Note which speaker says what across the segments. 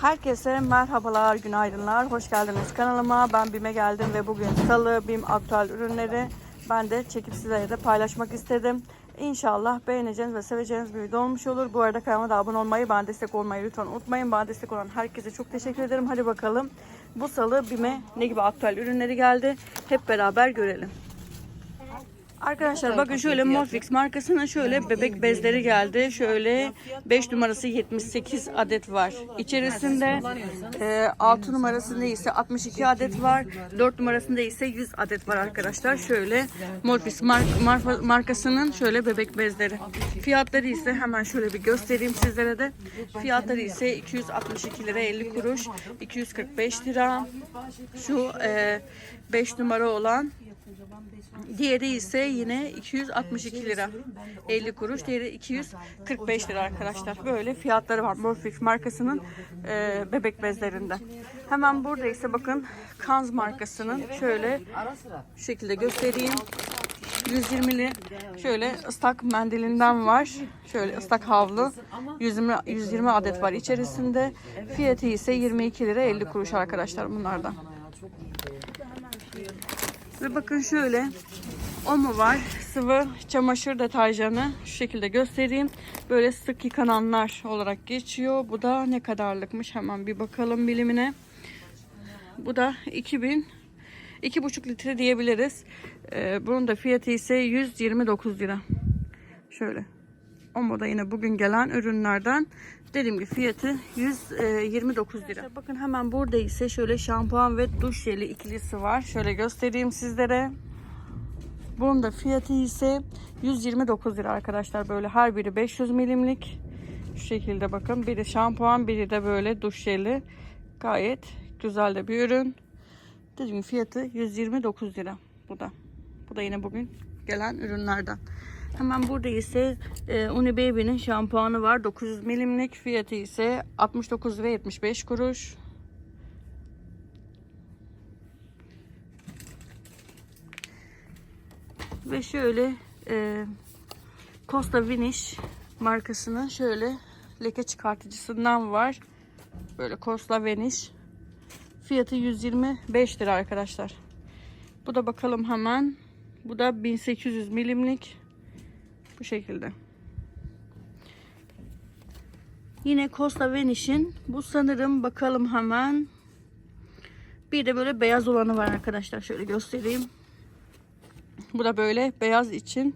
Speaker 1: Herkese merhabalar, günaydınlar. Hoş geldiniz kanalıma. Ben BİM'e geldim ve bugün salı BİM aktüel ürünleri ben de çekip sizlerle de paylaşmak istedim. İnşallah beğeneceğiniz ve seveceğiniz bir video olmuş olur. Bu arada kanalıma da abone olmayı, bana destek olmayı lütfen unutmayın. Bana destek olan herkese çok teşekkür ederim. Hadi bakalım bu salı BİM'e ne gibi aktüel ürünleri geldi. Hep beraber görelim. Arkadaşlar bakın şöyle Morfix markasının şöyle bebek bezleri geldi. Şöyle 5 numarası 78 adet var. İçerisinde e, 6 numarasında ise 62 adet var. 4 numarasında ise 100 adet var arkadaşlar. Şöyle Morfix mark, marfa- markasının şöyle bebek bezleri. Fiyatları ise hemen şöyle bir göstereyim sizlere de. Fiyatları ise 262 lira 50 kuruş. 245 lira. Şu e, 5 numara olan Diğeri ise yine 262 lira 50 kuruş. Diğeri 245 lira arkadaşlar. Böyle fiyatları var Morfix markasının e, bebek bezlerinde. Hemen burada ise bakın Kanz markasının şöyle şu şekilde göstereyim. 120'li şöyle ıslak mendilinden var. Şöyle ıslak havlu. 120, 120 adet var içerisinde. Fiyatı ise 22 lira 50 kuruş arkadaşlar bunlardan. Ve bakın şöyle Omo var. Sıvı çamaşır deterjanı. Şu şekilde göstereyim. Böyle sık yıkananlar olarak geçiyor. Bu da ne kadarlıkmış? Hemen bir bakalım bilimine. Bu da 2000 2,5 litre diyebiliriz. Ee, bunun da fiyatı ise 129 lira. Şöyle. Omo'da yine bugün gelen ürünlerden dediğim gibi fiyatı 129 lira. Bakın hemen burada ise şöyle şampuan ve duş jeli ikilisi var. Şöyle göstereyim sizlere. Bunun da fiyatı ise 129 lira arkadaşlar. Böyle her biri 500 milimlik. Şu şekilde bakın. Biri şampuan, biri de böyle duş jeli. Gayet güzel de bir ürün. Dediğim fiyatı 129 lira. Bu da. Bu da yine bugün gelen ürünlerden. Hemen burada ise e, Uni Baby'nin şampuanı var. 900 milimlik. Fiyatı ise 69 lira 75 kuruş. Ve şöyle e, Costa Vinish markasının şöyle leke çıkartıcısından var. Böyle Costa Vinish. Fiyatı 125 lira arkadaşlar. Bu da bakalım hemen. Bu da 1800 milimlik. Bu şekilde. Yine Costa Vanish'in bu sanırım bakalım hemen. Bir de böyle beyaz olanı var arkadaşlar. Şöyle göstereyim. Bu da böyle beyaz için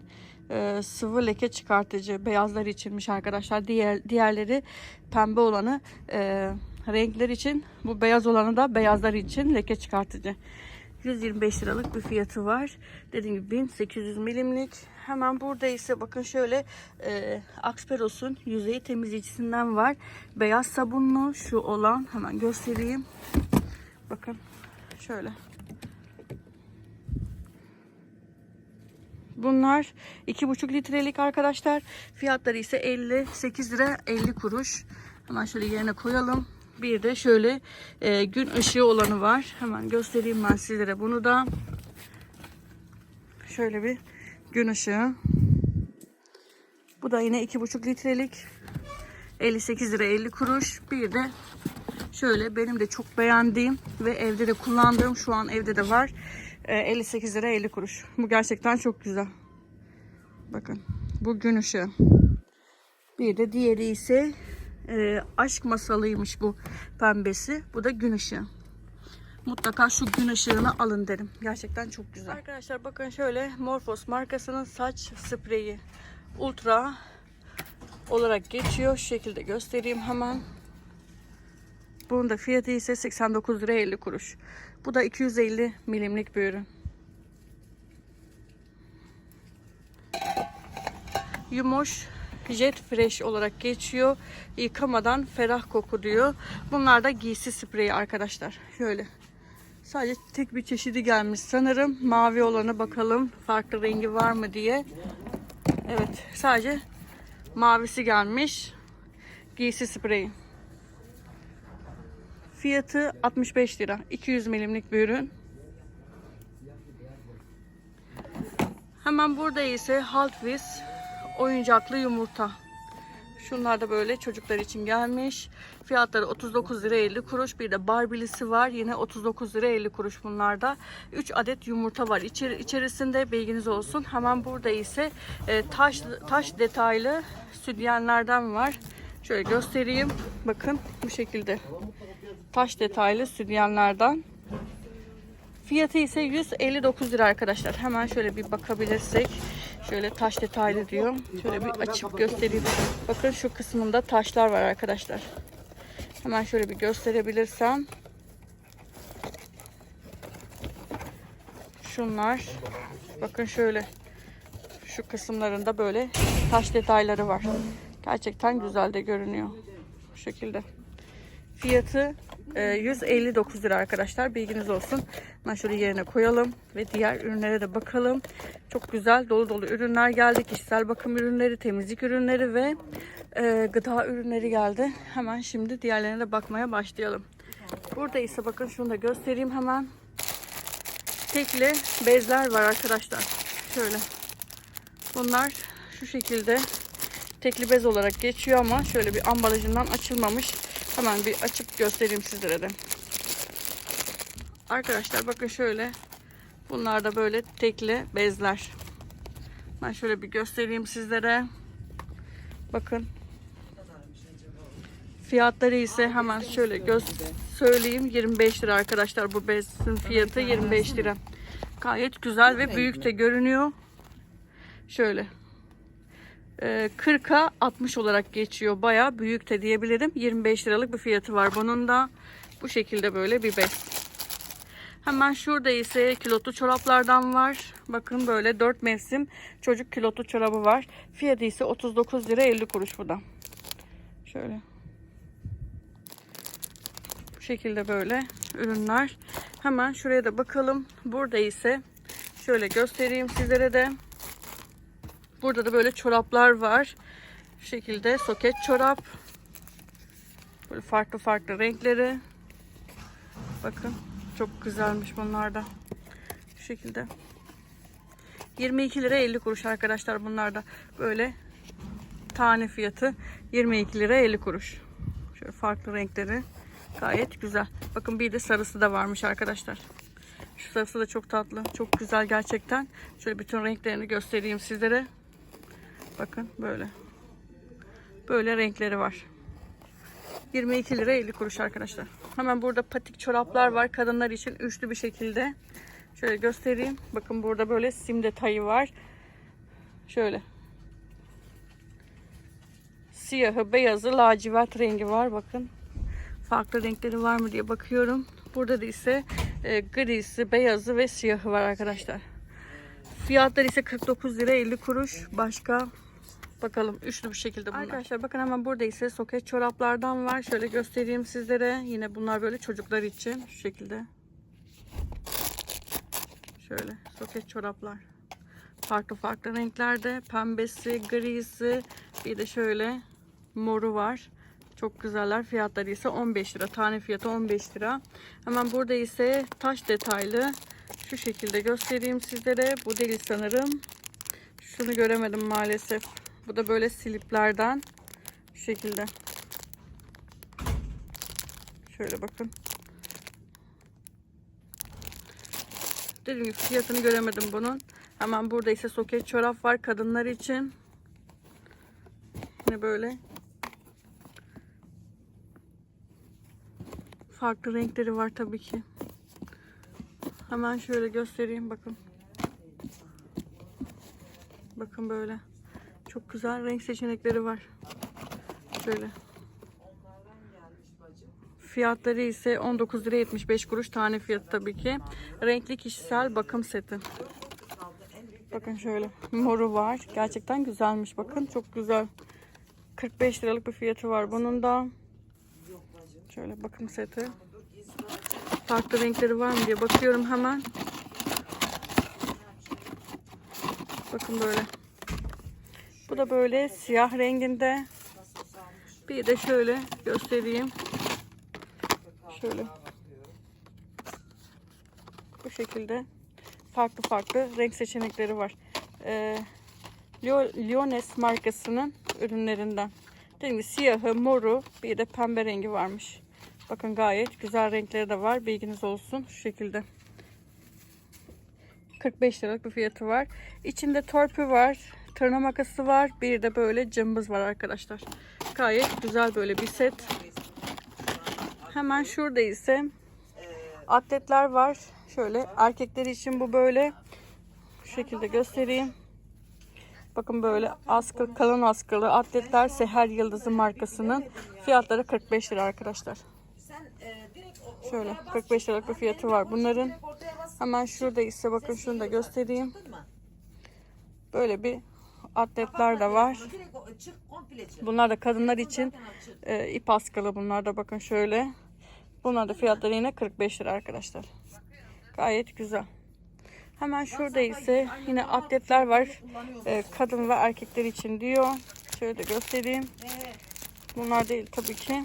Speaker 1: e, sıvı leke çıkartıcı beyazlar içinmiş arkadaşlar. Diğer diğerleri pembe olanı e, renkler için. Bu beyaz olanı da beyazlar için leke çıkartıcı. 125 liralık bir fiyatı var. Dediğim gibi 1800 milimlik. Hemen burada ise bakın şöyle e, Axperos'un yüzeyi temizleyicisinden var. Beyaz sabunlu şu olan hemen göstereyim. Bakın şöyle. Bunlar 2,5 litrelik arkadaşlar. Fiyatları ise 58 lira 50 kuruş. Hemen şöyle yerine koyalım. Bir de şöyle e, gün ışığı olanı var. Hemen göstereyim ben sizlere bunu da. Şöyle bir gün ışığı. Bu da yine 2,5 litrelik. 58 lira 50 kuruş. Bir de şöyle benim de çok beğendiğim ve evde de kullandığım şu an evde de var. E, 58 lira 50 kuruş. Bu gerçekten çok güzel. Bakın bu gün ışığı. Bir de diğeri ise e, aşk masalıymış bu pembesi. Bu da gün ışığı. Mutlaka şu gün ışığını alın derim. Gerçekten çok güzel. Arkadaşlar bakın şöyle Morphos markasının saç spreyi. Ultra olarak geçiyor. Şu şekilde göstereyim hemen. Bunun da fiyatı ise 89 lira 50 kuruş. Bu da 250 milimlik bir ürün. Yumoş Jet Fresh olarak geçiyor. Yıkamadan ferah koku. Bunlar da giysi spreyi arkadaşlar. Şöyle. Sadece tek bir çeşidi gelmiş sanırım. Mavi olanı bakalım. Farklı rengi var mı diye. Evet. Sadece mavisi gelmiş. Giysi spreyi. Fiyatı 65 lira. 200 milimlik bir ürün. Hemen burada ise Wheels oyuncaklı yumurta. Şunlar da böyle çocuklar için gelmiş. Fiyatları 39 lira 50 kuruş. Bir de barbilisi var. Yine 39 lira 50 kuruş bunlarda. 3 adet yumurta var içeri, içerisinde. Bilginiz olsun. Hemen burada ise e, taş taş detaylı sütyenlerden var. Şöyle göstereyim. Bakın bu şekilde. Taş detaylı sütyenlerden. Fiyatı ise 159 lira arkadaşlar. Hemen şöyle bir bakabilirsek. Şöyle taş detaylı diyor. Şöyle bir açıp göstereyim. Bakın şu kısmında taşlar var arkadaşlar. Hemen şöyle bir gösterebilirsem. Şunlar. Bakın şöyle. Şu kısımlarında böyle taş detayları var. Gerçekten güzel de görünüyor. Bu şekilde. Fiyatı 159 lira arkadaşlar. Bilginiz olsun. Ben şöyle yerine koyalım ve diğer ürünlere de bakalım. Çok güzel dolu dolu ürünler geldi. Kişisel bakım ürünleri, temizlik ürünleri ve e, gıda ürünleri geldi. Hemen şimdi diğerlerine de bakmaya başlayalım. Burada ise bakın şunu da göstereyim hemen. Tekli bezler var arkadaşlar. Şöyle. Bunlar şu şekilde tekli bez olarak geçiyor ama şöyle bir ambalajından açılmamış. Hemen bir açıp göstereyim sizlere de. Arkadaşlar bakın şöyle. Bunlar da böyle tekli bezler. Ben şöyle bir göstereyim sizlere. Bakın. Fiyatları ise hemen şöyle göz söyleyeyim. 25 lira arkadaşlar bu bezin fiyatı 25 lira. Gayet güzel ve büyük de görünüyor. Şöyle. Ee, 40'a 60 olarak geçiyor. Bayağı büyük de diyebilirim. 25 liralık bir fiyatı var bunun da. Bu şekilde böyle bir bez. Hemen şurada ise kilotlu çoraplardan var. Bakın böyle 4 mevsim çocuk kilotlu çorabı var. Fiyatı ise 39 lira 50 kuruş bu da. Şöyle. Bu şekilde böyle ürünler. Hemen şuraya da bakalım. Burada ise şöyle göstereyim sizlere de. Burada da böyle çoraplar var. Şu şekilde soket çorap. Böyle farklı farklı renkleri. Bakın çok güzelmiş bunlar da. Şu şekilde. 22 lira 50 kuruş arkadaşlar bunlar da. Böyle tane fiyatı 22 lira 50 kuruş. Şöyle farklı renkleri. Gayet güzel. Bakın bir de sarısı da varmış arkadaşlar. Şu sarısı da çok tatlı. Çok güzel gerçekten. Şöyle bütün renklerini göstereyim sizlere. Bakın böyle. Böyle renkleri var. 22 lira 50 kuruş arkadaşlar. Hemen burada patik çoraplar var. Kadınlar için üçlü bir şekilde. Şöyle göstereyim. Bakın burada böyle sim detayı var. Şöyle. Siyahı, beyazı, lacivert rengi var. Bakın. Farklı renkleri var mı diye bakıyorum. Burada da ise e, grisi, beyazı ve siyahı var arkadaşlar. Fiyatlar ise 49 lira 50 kuruş. Başka bakalım üçlü bir şekilde bunlar. Arkadaşlar bakın hemen burada ise soket çoraplardan var. Şöyle göstereyim sizlere. Yine bunlar böyle çocuklar için şu şekilde. Şöyle soket çoraplar. Farklı farklı renklerde. Pembesi, grisi, bir de şöyle moru var. Çok güzeller. Fiyatları ise 15 lira. Tane fiyatı 15 lira. Hemen burada ise taş detaylı. Şu şekilde göstereyim sizlere. Bu değil sanırım. Şunu göremedim maalesef. Bu da böyle siliplerden. Şu şekilde. Şöyle bakın. Dediğim gibi fiyatını göremedim bunun. Hemen burada ise soket çorap var kadınlar için. Yine böyle farklı renkleri var tabii ki. Hemen şöyle göstereyim bakın. Bakın böyle. Çok güzel renk seçenekleri var. Şöyle. Fiyatları ise 19 lira 75 kuruş tane fiyatı tabii ki. Renkli kişisel bakım seti. Bakın şöyle moru var. Gerçekten güzelmiş bakın. Çok güzel. 45 liralık bir fiyatı var bunun da. Şöyle bakım seti. Farklı renkleri var mı diye bakıyorum hemen. Bakın böyle. Bu da böyle siyah renginde. Bir de şöyle göstereyim. Şöyle. Bu şekilde farklı farklı renk seçenekleri var. Ee, markasının ürünlerinden. Dediğim gibi siyahı, moru bir de pembe rengi varmış. Bakın gayet güzel renkleri de var. Bilginiz olsun. Şu şekilde. 45 liralık bir fiyatı var. İçinde torpü var. Tırna makası var. Bir de böyle cımbız var arkadaşlar. Gayet güzel böyle bir set. Hemen şurada ise atletler var. Şöyle erkekler için bu böyle. Şu şekilde göstereyim. Bakın böyle askı, kalın askılı atletler Seher Yıldızı markasının fiyatları 45 lira arkadaşlar. Şöyle 45 liralık bir fiyatı var bunların. Hemen şurada ise bakın şunu da göstereyim. Böyle bir atletler de var. Bunlar da kadınlar için e, ip askılı bunlar da bakın şöyle. Bunlar da fiyatları yine 45 lira arkadaşlar. Gayet güzel. Hemen şurada ise yine atletler var. E, kadın ve erkekler için diyor. Şöyle de göstereyim. Bunlar değil tabii ki.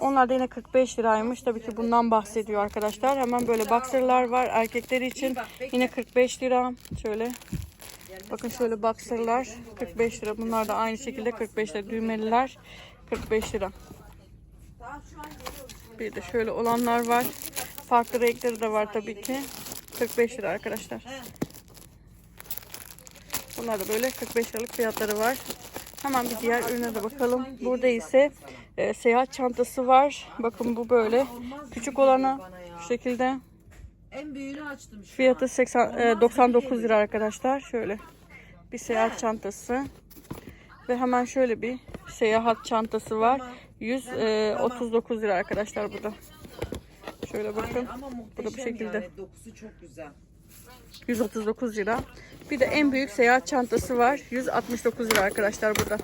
Speaker 1: Onlar da yine 45 liraymış. Tabii ki bundan bahsediyor arkadaşlar. Hemen böyle boxerlar var erkekler için. Yine 45 lira. Şöyle. Bakın şöyle boxerlar 45 lira. Bunlar da aynı şekilde 45 lira. Düğmeliler 45 lira. Bir de şöyle olanlar var. Farklı renkleri de var tabii ki. 45 lira arkadaşlar. Bunlar da böyle 45 liralık fiyatları var. Hemen bir diğer ürüne de bakalım. Burada ise e, seyahat çantası var. Bakın bu böyle. Küçük olanı şekilde.
Speaker 2: En büyüğünü açtım şu
Speaker 1: Fiyatı 80, e, 99 lira arkadaşlar. Şöyle bir seyahat çantası. Ve hemen şöyle bir seyahat çantası var. 139 lira arkadaşlar bu da. Şöyle bakın. Bu da bu şekilde.
Speaker 2: Dokusu çok güzel.
Speaker 1: 139 lira. Bir de en büyük seyahat çantası var. 169 lira arkadaşlar burada.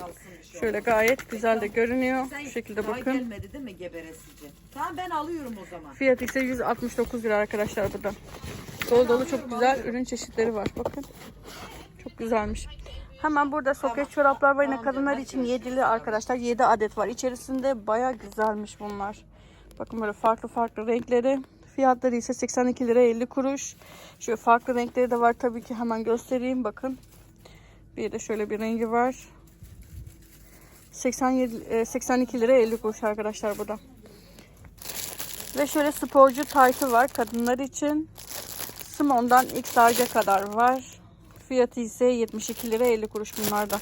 Speaker 1: Şöyle gayet güzel de görünüyor. Şu şekilde bakın.
Speaker 2: gelmedi değil mi geberesici? Tamam ben alıyorum o zaman.
Speaker 1: Fiyatı ise 169 lira arkadaşlar burada. Dolu dolu çok güzel ürün çeşitleri var. Bakın. Çok güzelmiş. Hemen burada soket çoraplar var. Yine kadınlar için 7'li arkadaşlar. 7 adet var. İçerisinde baya güzelmiş bunlar. Bakın böyle farklı farklı renkleri. Fiyatları ise 82 lira 50 kuruş. Şöyle farklı renkleri de var tabii ki hemen göstereyim. Bakın. Bir de şöyle bir rengi var. 87 e, 82 lira 50 kuruş arkadaşlar bu da. Ve şöyle sporcu taytı var kadınlar için. Smon'dan X large'a kadar var. Fiyatı ise 72 lira 50 kuruş bunlarda.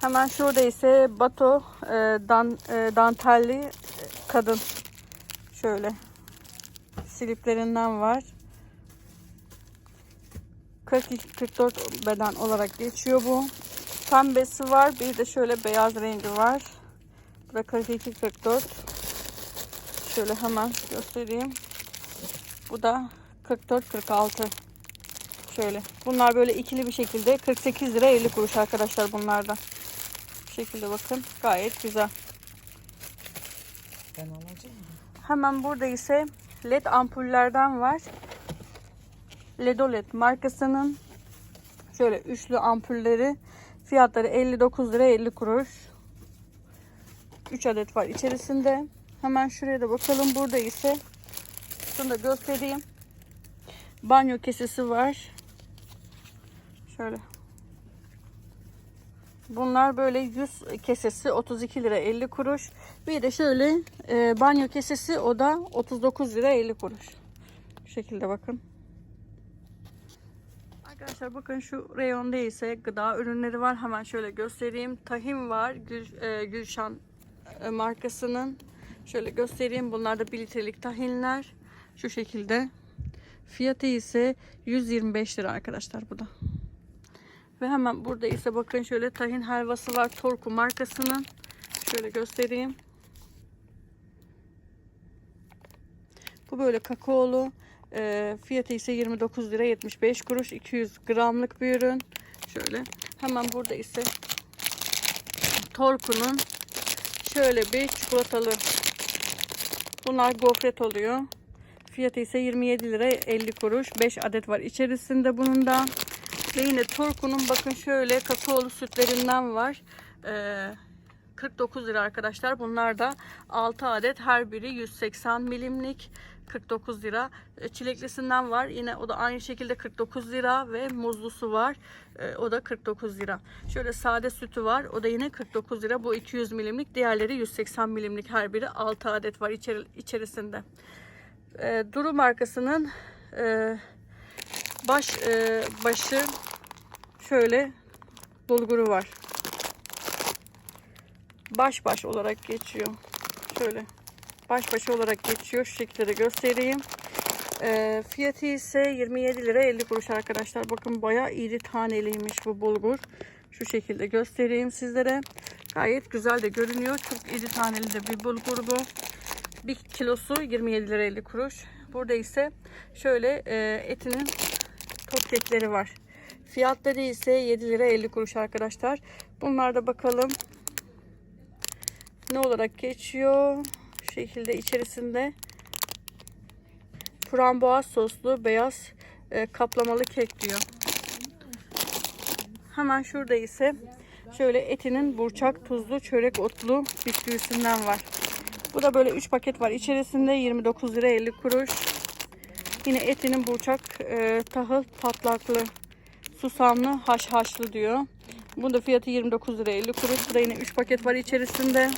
Speaker 1: Hemen şurada ise Bato e, dan, e, dantelli e, kadın. Şöyle siliplerinden var. 42-44 beden olarak geçiyor bu. Pembesi var. Bir de şöyle beyaz rengi var. Bu da 42-44. Şöyle hemen göstereyim. Bu da 44-46. Şöyle. Bunlar böyle ikili bir şekilde 48 lira 50 kuruş arkadaşlar bunlardan. Bu şekilde bakın. Gayet güzel.
Speaker 2: Ben alacağım.
Speaker 1: Hemen burada ise led ampullerden var. Ledoled markasının şöyle üçlü ampulleri fiyatları 59 lira 50 kuruş. 3 adet var içerisinde. Hemen şuraya da bakalım. Burada ise şunu da göstereyim. Banyo kesesi var. Şöyle. Bunlar böyle 100 kesesi 32 lira 50 kuruş. Bir de şöyle e, banyo kesesi o da 39 lira 50 kuruş. Şekilde bakın. Arkadaşlar bakın şu reyonda ise gıda ürünleri var. Hemen şöyle göstereyim. Tahin var. Gül, e, Gülşan e, markasının. Şöyle göstereyim. Bunlar da 1 litrelik tahinler. Şu şekilde. Fiyatı ise 125 lira arkadaşlar bu da. Ve hemen burada ise bakın şöyle tahin helvası var. Torku markasının. Şöyle göstereyim. Bu böyle kakaolu. E, fiyatı ise 29 lira 75 kuruş. 200 gramlık bir ürün. Şöyle. Hemen burada ise Torku'nun şöyle bir çikolatalı. Bunlar gofret oluyor. Fiyatı ise 27 lira 50 kuruş. 5 adet var içerisinde bunun da. Ve yine Torku'nun bakın şöyle kakaolu sütlerinden var. Ee, 49 lira arkadaşlar. Bunlar da 6 adet her biri 180 milimlik 49 lira. E, Çileklisinden var. Yine o da aynı şekilde 49 lira ve muzlusu var. E, O da 49 lira. Şöyle sade sütü var. O da yine 49 lira. Bu 200 milimlik. Diğerleri 180 milimlik her biri 6 adet var içeri, içerisinde. E, Duru markasının e, baş e, başı şöyle bulguru var. Baş baş olarak geçiyor. Şöyle baş başa olarak geçiyor. Şu şekilde de göstereyim. E, fiyatı ise 27 lira 50 kuruş arkadaşlar. Bakın bayağı iri taneliymiş bu bulgur. Şu şekilde göstereyim sizlere. Gayet güzel de görünüyor. Çok iri taneli de bir bulgur bu. Bir kilosu 27 lira 50 kuruş. Burada ise şöyle e, etinin topkekleri var. Fiyatları ise 7 lira 50 kuruş arkadaşlar. Bunlar da bakalım ne olarak geçiyor. Şekilde içerisinde frambuaz soslu beyaz e, kaplamalı kek diyor. Hemen şurada ise şöyle etinin burçak tuzlu çörek otlu bisküvisinden var. Bu da böyle 3 paket var. İçerisinde 29 lira 50 kuruş. Yine etinin burçak e, tahıl patlaklı susamlı haşhaşlı diyor. Bunda fiyatı 29 lira 50 kuruş. Burada yine 3 paket var içerisinde.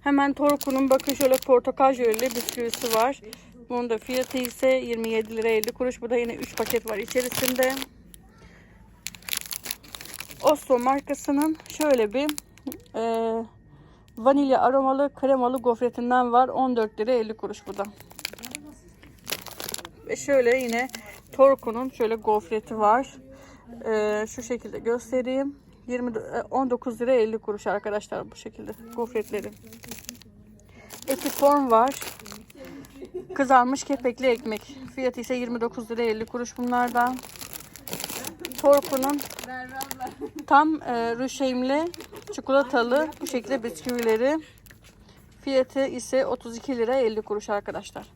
Speaker 1: Hemen Torku'nun bakın şöyle portakal jöleli bisküvisi var. Bunun da fiyatı ise 27 lira 50 kuruş. Burada yine 3 paket var içerisinde. Oslo markasının şöyle bir e, vanilya aromalı kremalı gofretinden var. 14 lira 50 kuruş bu da. Ve şöyle yine Torku'nun şöyle gofreti var. Ee, şu şekilde göstereyim. 20 e, 19 lira 50 kuruş arkadaşlar bu şekilde gofretleri. Etiform var. Kızarmış kepekli ekmek. Fiyatı ise 29 lira 50 kuruş bunlardan. Torku'nun tam e, rüşeymli çikolatalı bu şekilde bisküvileri. Fiyatı ise 32 lira 50 kuruş arkadaşlar.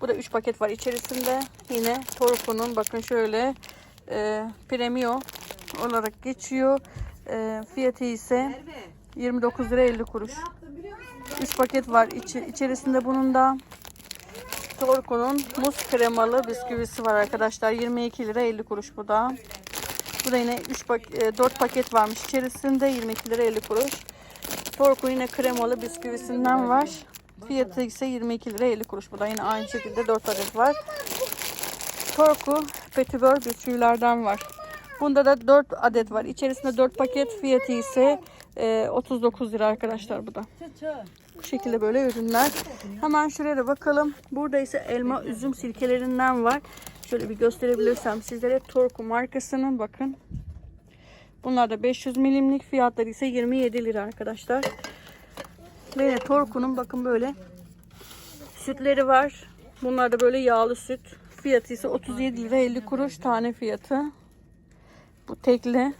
Speaker 1: Bu da 3 paket var içerisinde. Yine Torku'nun bakın şöyle e, premium olarak geçiyor. E, fiyatı ise 29 lira 50 kuruş. 3 paket var içi, içerisinde bunun da. Torku'nun muz kremalı bisküvisi var arkadaşlar. 22 lira 50 kuruş bu da. Bu da yine 3 pak 4 paket varmış içerisinde 22 lira 50 kuruş. Torku yine kremalı bisküvisinden var. Fiyatı ise 22 lira 50 kuruş. Bu da yine aynı şekilde 4 adet var. Torku petibör bisküvilerden var. Bunda da 4 adet var. İçerisinde 4 paket fiyatı ise e, 39 lira arkadaşlar bu da. Bu şekilde böyle ürünler. Hemen şuraya da bakalım. Burada ise elma üzüm sirkelerinden var. Şöyle bir gösterebilirsem sizlere Torku markasının bakın. Bunlar da 500 milimlik fiyatları ise 27 lira arkadaşlar. Ve Torku'nun bakın böyle sütleri var. Bunlar da böyle yağlı süt. Fiyatı ise 37 lira 50 kuruş tane fiyatı. Bu tekli.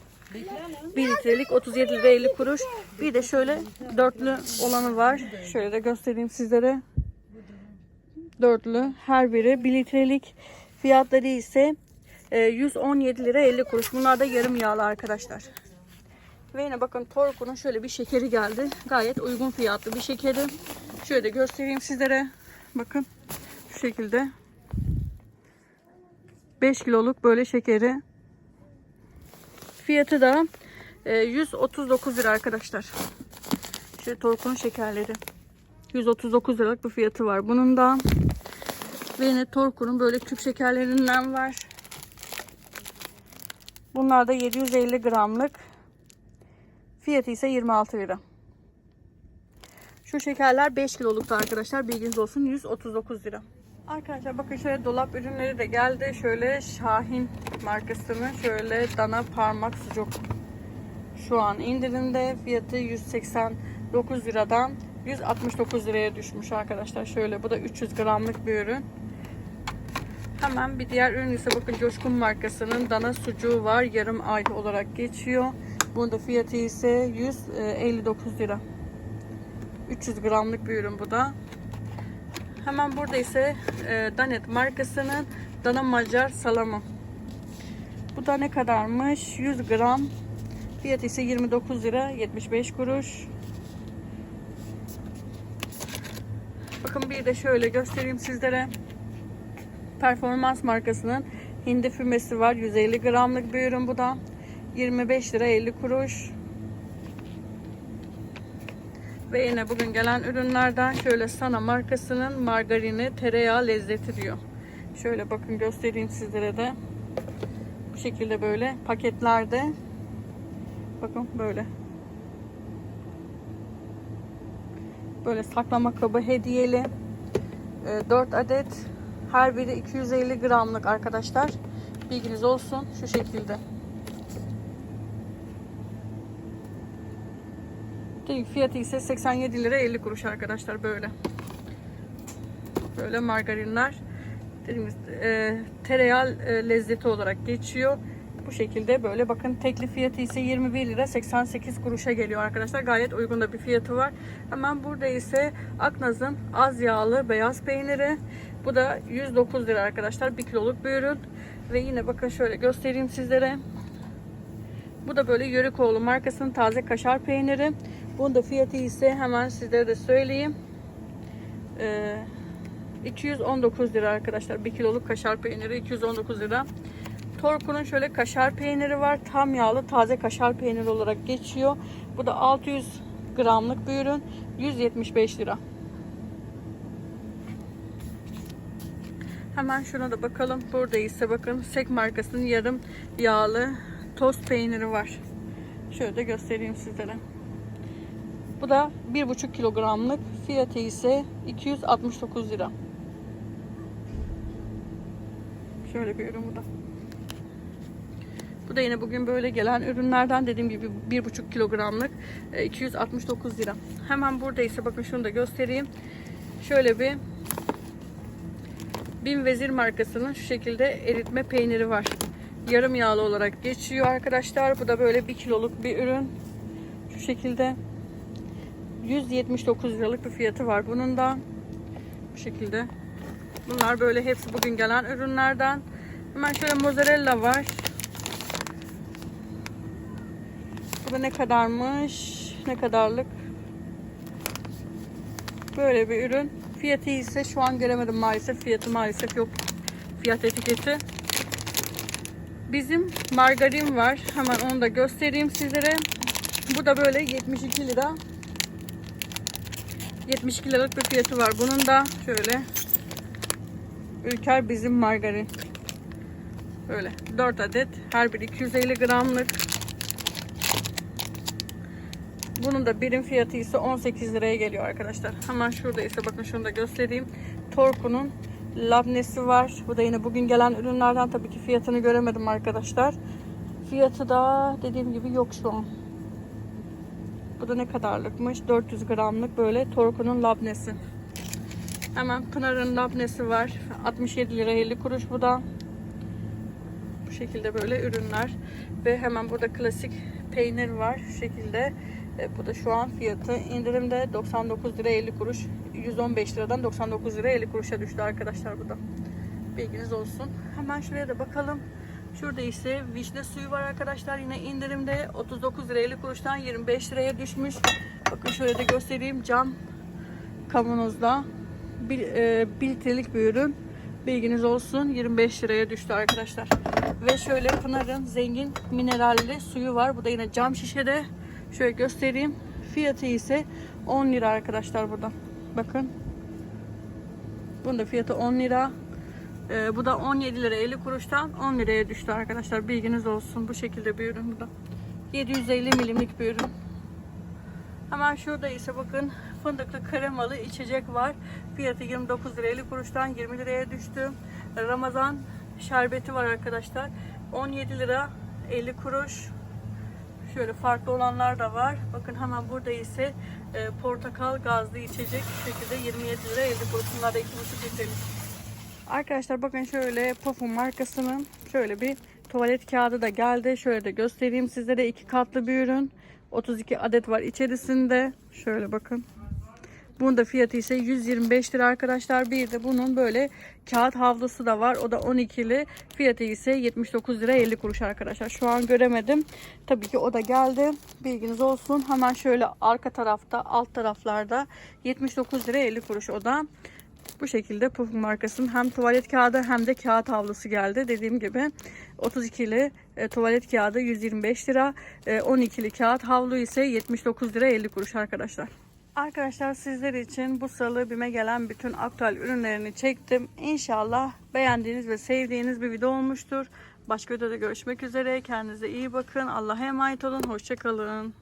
Speaker 1: 1 litrelik 37 lira 50 kuruş. Bir de şöyle dörtlü olanı var. Şöyle de göstereyim sizlere. Dörtlü her biri 1 litrelik. Fiyatları ise e, 117 lira 50 kuruş. Bunlar da yarım yağlı arkadaşlar. Ve yine bakın Torku'nun şöyle bir şekeri geldi. Gayet uygun fiyatlı bir şekeri. Şöyle de göstereyim sizlere. Bakın şu şekilde. 5 kiloluk böyle şekeri. Fiyatı da e, 139 lira arkadaşlar. Şöyle Torku'nun şekerleri. 139 liralık bir fiyatı var. Bunun da yine Torku'nun böyle küp şekerlerinden var. Bunlar da 750 gramlık. Fiyatı ise 26 lira. Şu şekerler 5 kilolukta arkadaşlar. Bilginiz olsun 139 lira. Arkadaşlar bakın şöyle dolap ürünleri de geldi. Şöyle Şahin markasının şöyle dana parmak sucuk. Şu an indirimde fiyatı 189 liradan 169 liraya düşmüş arkadaşlar. Şöyle bu da 300 gramlık bir ürün. Hemen bir diğer ürün ise bakın Coşkun markasının dana sucuğu var. Yarım ay olarak geçiyor. Bunun da fiyatı ise 159 lira. 300 gramlık bir ürün bu da. Hemen burada ise e, Danet markasının Dana Macar salamı. Bu da ne kadarmış? 100 gram. Fiyatı ise 29 lira 75 kuruş. Bakın bir de şöyle göstereyim sizlere. Performans markasının hindi fümesi var. 150 gramlık bir ürün bu da. 25 lira 50 kuruş. Ve yine bugün gelen ürünlerden şöyle Sana markasının margarini tereyağı lezzeti diyor. Şöyle bakın göstereyim sizlere de. Bu şekilde böyle paketlerde. Bakın böyle. Böyle saklama kabı hediyeli. 4 adet. Her biri 250 gramlık arkadaşlar. Bilginiz olsun. Şu şekilde. Fiyatı ise 87 lira 50 kuruş arkadaşlar böyle. Böyle margarinler. Dediğimiz e, tereyağı e, lezzeti olarak geçiyor. Bu şekilde böyle bakın tekli fiyatı ise 21 lira 88 kuruşa geliyor arkadaşlar. Gayet uygun da bir fiyatı var. Hemen burada ise Aknaz'ın az yağlı beyaz peyniri. Bu da 109 lira arkadaşlar. 1 kiloluk bir ürün. Ve yine bakın şöyle göstereyim sizlere. Bu da böyle Yörükoğlu markasının taze kaşar peyniri. Bunun da fiyatı ise hemen sizlere de söyleyeyim. Ee, 219 lira arkadaşlar. 1 kiloluk kaşar peyniri 219 lira. Torku'nun şöyle kaşar peyniri var. Tam yağlı taze kaşar peyniri olarak geçiyor. Bu da 600 gramlık bir ürün. 175 lira. Hemen şuna da bakalım. Burada ise bakın Sek markasının yarım yağlı tost peyniri var. Şöyle de göstereyim sizlere. Bu da 1,5 kilogramlık. Fiyatı ise 269 lira. Şöyle bir ürün bu da. Bu da yine bugün böyle gelen ürünlerden dediğim gibi 1,5 kilogramlık e, 269 lira. Hemen burada ise bakın şunu da göstereyim. Şöyle bir Bin Vezir markasının şu şekilde eritme peyniri var. Yarım yağlı olarak geçiyor arkadaşlar. Bu da böyle 1 kiloluk bir ürün. Şu şekilde 179 liralık bir fiyatı var bunun da. Bu şekilde. Bunlar böyle hepsi bugün gelen ürünlerden. Hemen şöyle mozzarella var. Bu da ne kadarmış? Ne kadarlık? Böyle bir ürün. Fiyatı ise şu an göremedim maalesef. Fiyatı maalesef yok. Fiyat etiketi. Bizim margarin var. Hemen onu da göstereyim sizlere. Bu da böyle 72 lira. 72 liralık bir fiyatı var. Bunun da şöyle Ülker bizim margarin. Böyle 4 adet. Her biri 250 gramlık. Bunun da birim fiyatı ise 18 liraya geliyor arkadaşlar. Hemen şurada ise bakın şunu da göstereyim. Torku'nun labnesi var. Bu da yine bugün gelen ürünlerden tabii ki fiyatını göremedim arkadaşlar. Fiyatı da dediğim gibi yok şu an. Bu da ne kadarlıkmış? 400 gramlık böyle Torku'nun labnesi. Hemen Pınar'ın labnesi var. 67 lira 50 kuruş bu da. Bu şekilde böyle ürünler. Ve hemen burada klasik peynir var. Şu şekilde. E, bu da şu an fiyatı indirimde 99 lira 50 kuruş. 115 liradan 99 lira 50 kuruşa düştü arkadaşlar bu da. Bilginiz olsun. Hemen şuraya da bakalım. Şurada ise vişne suyu var arkadaşlar. Yine indirimde 39 lira 50 kuruştan 25 liraya düşmüş. Bakın şöyle de göstereyim. Cam kavanozda bir, e, bir litrelik bir ürün. Bilginiz olsun 25 liraya düştü arkadaşlar. Ve şöyle Pınar'ın zengin mineralli suyu var. Bu da yine cam şişede. Şöyle göstereyim. Fiyatı ise 10 lira arkadaşlar burada. Bakın. Bunun da fiyatı 10 lira. Ee, bu da 17 lira 50 kuruştan 10 liraya düştü arkadaşlar. Bilginiz olsun. Bu şekilde bir ürün bu da. 750 milimlik bir ürün. Hemen şurada ise bakın fındıklı kremalı içecek var. Fiyatı 29 lira 50 kuruştan 20 liraya düştü. Ramazan şerbeti var arkadaşlar. 17 lira 50 kuruş. Şöyle farklı olanlar da var. Bakın hemen burada ise e, portakal gazlı içecek şu şekilde 27 lira 50 kuruş. Bunlar da 2,5 litrelik. Arkadaşlar bakın şöyle Puff'un markasının şöyle bir tuvalet kağıdı da geldi. Şöyle de göstereyim sizlere. iki katlı bir ürün. 32 adet var içerisinde. Şöyle bakın. Bunun da fiyatı ise 125 lira arkadaşlar. Bir de bunun böyle kağıt havlusu da var. O da 12'li. Fiyatı ise 79 lira 50 kuruş arkadaşlar. Şu an göremedim. Tabii ki o da geldi. Bilginiz olsun. Hemen şöyle arka tarafta, alt taraflarda 79 lira 50 kuruş o da. Bu şekilde Pufuk markasının hem tuvalet kağıdı hem de kağıt havlusu geldi. Dediğim gibi 32'li e, tuvalet kağıdı 125 lira. E, 12'li kağıt havlu ise 79 lira 50 kuruş arkadaşlar. Arkadaşlar sizler için bu salı BİM'e gelen bütün aktüel ürünlerini çektim. İnşallah beğendiğiniz ve sevdiğiniz bir video olmuştur. Başka videoda görüşmek üzere. Kendinize iyi bakın. Allah'a emanet olun. Hoşçakalın.